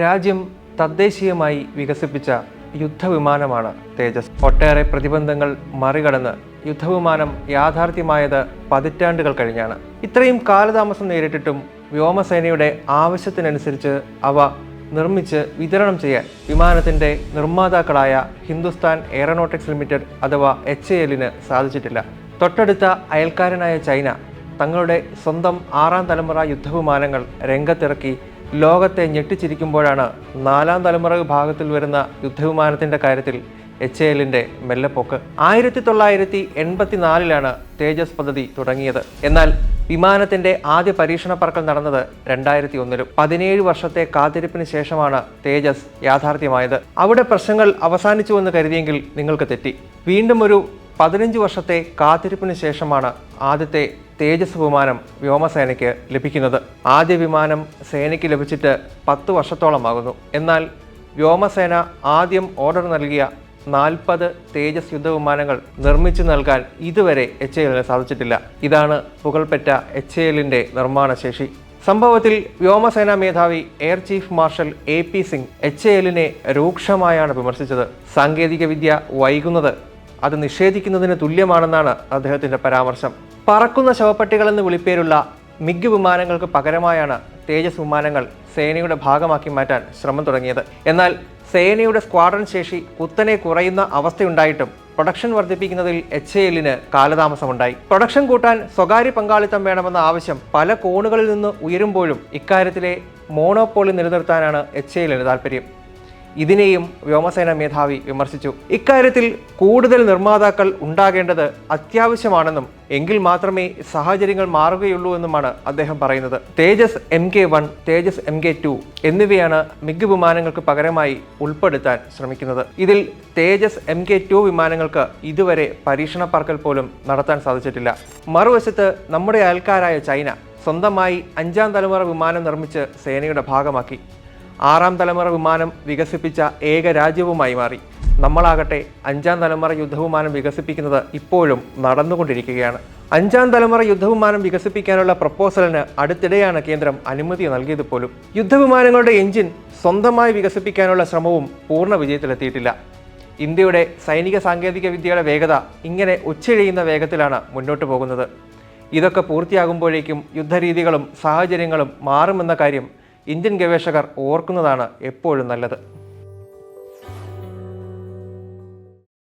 രാജ്യം തദ്ദേശീയമായി വികസിപ്പിച്ച യുദ്ധവിമാനമാണ് തേജസ്. ഒട്ടേറെ പ്രതിബന്ധങ്ങൾ മറികടന്ന് യുദ്ധവിമാനം യാഥാർത്ഥ്യമായത് പതിറ്റാണ്ടുകൾ കഴിഞ്ഞാണ്. ഇത്രയും കാലതാമസം നേരിട്ടിട്ടും വ്യോമസേനയുടെ ആവശ്യത്തിനനുസരിച്ച് അവ നിർമ്മിച്ച് വിതരണം ചെയ്യാൻ വിമാനത്തിന്റെ നിർമ്മാതാക്കളായ ഹിന്ദുസ്ഥാൻ എയറോനോട്ടിക്സ് ലിമിറ്റഡ് അഥവാ എച്ച് എല്ലിന് സാധിച്ചിട്ടില്ല. തൊട്ടടുത്ത അയൽക്കാരനായ ചൈന തങ്ങളുടെ സ്വന്തം ആറാം തലമുറ യുദ്ധവിമാനങ്ങൾ രംഗത്തിറക്കി ലോകത്തെ ഞെട്ടിച്ചിരിക്കുമ്പോഴാണ് നാലാം തലമുറ വിഭാഗത്തിൽ വരുന്ന യുദ്ധവിമാനത്തിന്റെ കാര്യത്തിൽ എച്ച് എല്ലിന്റെ മെല്ലെപ്പോക്ക്. ആയിരത്തി തൊള്ളായിരത്തി എൺപത്തിനാലിലാണ് തേജസ് പദ്ധതി തുടങ്ങിയത്. എന്നാൽ വിമാനത്തിന്റെ ആദ്യ പരീക്ഷണ പറക്കൽ നടന്നത് രണ്ടായിരത്തി ഒന്നിലും പതിനേഴ് വർഷത്തെ കാത്തിരിപ്പിന് ശേഷമാണ് തേജസ് യാഥാർത്ഥ്യമായത്. അവിടെ പ്രശ്നങ്ങൾ അവസാനിച്ചുവെന്ന് കരുതിയെങ്കിൽ നിങ്ങൾക്ക് തെറ്റി. വീണ്ടും ഒരു പതിനഞ്ച് വർഷത്തെ കാത്തിരിപ്പിന് ശേഷമാണ് ആദ്യത്തെ തേജസ് വിമാനം വ്യോമസേനയ്ക്ക് ലഭിക്കുന്നത്. ആദ്യ വിമാനം സേനയ്ക്ക് ലഭിച്ചിട്ട് പത്ത് വർഷത്തോളമാകുന്നു. എന്നാൽ വ്യോമസേന ആദ്യം ഓർഡർ നൽകിയ നാൽപ്പത് തേജസ് യുദ്ധവിമാനങ്ങൾ നിർമ്മിച്ചു നൽകാൻ ഇതുവരെ എച്ച് എല്ലിന് സാധിച്ചിട്ടില്ല. ഇതാണ് പുകൾപെറ്റ എച്ച് എല്ലിന്റെ നിർമ്മാണ ശേഷി സംഭവത്തിൽ വ്യോമസേനാ മേധാവി air chief marshal A P Singh H എല്ലിനെ രൂക്ഷമായാണ് വിമർശിച്ചത്. സാങ്കേതിക വിദ്യ വൈകുന്നത് അത് നിഷേധിക്കുന്നതിന് തുല്യമാണെന്നാണ് അദ്ദേഹത്തിന്റെ പരാമർശം. പറക്കുന്ന ശവപ്പെട്ടികളെന്ന് വിളിപ്പേരുള്ള മിഗ് വിമാനങ്ങൾക്ക് പകരമായാണ് തേജസ് വിമാനങ്ങൾ സേനയുടെ ഭാഗമാക്കി മാറ്റാൻ ശ്രമം തുടങ്ങിയത്. എന്നാൽ സേനയുടെ സ്ക്വാഡ്രൺ ശേഷി കുത്തനെ കുറയുന്ന അവസ്ഥയുണ്ടായിട്ടും പ്രൊഡക്ഷൻ വർദ്ധിപ്പിക്കുന്നതിൽ എച്ച് എല്ലിന് കാലതാമസമുണ്ടായി. പ്രൊഡക്ഷൻ കൂട്ടാൻ സ്വകാര്യ പങ്കാളിത്തം വേണമെന്ന ആവശ്യം പല കോണുകളിൽ നിന്ന് ഉയരുമ്പോഴും ഇക്കാര്യത്തിലെ മോണോപോളി നിലനിർത്താനാണ് എച്ച് എല്ലിന് താല്പര്യം ഇതിനെയും വ്യോമസേന മേധാവി വിമർശിച്ചു. ഇക്കാര്യത്തിൽ കൂടുതൽ നിർമ്മാതാക്കൾ ഉണ്ടാകേണ്ടത് അത്യാവശ്യമാണെന്നും എങ്കിൽ മാത്രമേ സാഹചര്യങ്ങൾ മാറുകയുള്ളൂ എന്നുമാണ് അദ്ദേഹം പറയുന്നത്. Tejas M K one Tejas M K two എന്നിവയാണ് മിഗ് വിമാനങ്ങൾക്ക് പകരമായി ഉൾപ്പെടുത്താൻ ശ്രമിക്കുന്നത്. ഇതിൽ തേജസ് എം കെ ടു വിമാനങ്ങൾക്ക് ഇതുവരെ പരീക്ഷണ പറക്കൽ പോലും നടത്താൻ സാധിച്ചിട്ടില്ല. മറുവശത്ത് നമ്മുടെ അയൽക്കാരായ ചൈന സ്വന്തമായി അഞ്ചാം തലമുറ വിമാനം നിർമ്മിച്ച് സേനയുടെ ഭാഗമാക്കി. ആറാം തലമുറ വിമാനം വികസിപ്പിച്ച ഏക രാജ്യവുമായി മാറി. നമ്മളാകട്ടെ അഞ്ചാം തലമുറ യുദ്ധവിമാനം വികസിപ്പിക്കുന്നത് ഇപ്പോഴും നടന്നുകൊണ്ടിരിക്കുകയാണ്. അഞ്ചാം തലമുറ യുദ്ധവിമാനം വികസിപ്പിക്കാനുള്ള പ്രപ്പോസലിന് അടുത്തിടെയാണ് കേന്ദ്രം അനുമതി നൽകിയത് പോലും. യുദ്ധവിമാനങ്ങളുടെ എഞ്ചിൻ സ്വന്തമായി വികസിപ്പിക്കാനുള്ള ശ്രമവും പൂർണ വിജയത്തിലെത്തിയിട്ടില്ല. ഇന്ത്യയുടെ സൈനിക സാങ്കേതിക വിദ്യയുടെ വേഗത ഇങ്ങനെ ഉച്ചഴിയുന്ന വേഗത്തിലാണ് മുന്നോട്ട് പോകുന്നത്. ഇതൊക്കെ പൂർത്തിയാകുമ്പോഴേക്കും യുദ്ധരീതികളും സാഹചര്യങ്ങളും മാറുമെന്ന കാര്യം ഇന്ത്യൻ ഗവേഷകർ ഓർക്കുന്നതാണ് എപ്പോഴും നല്ലത്.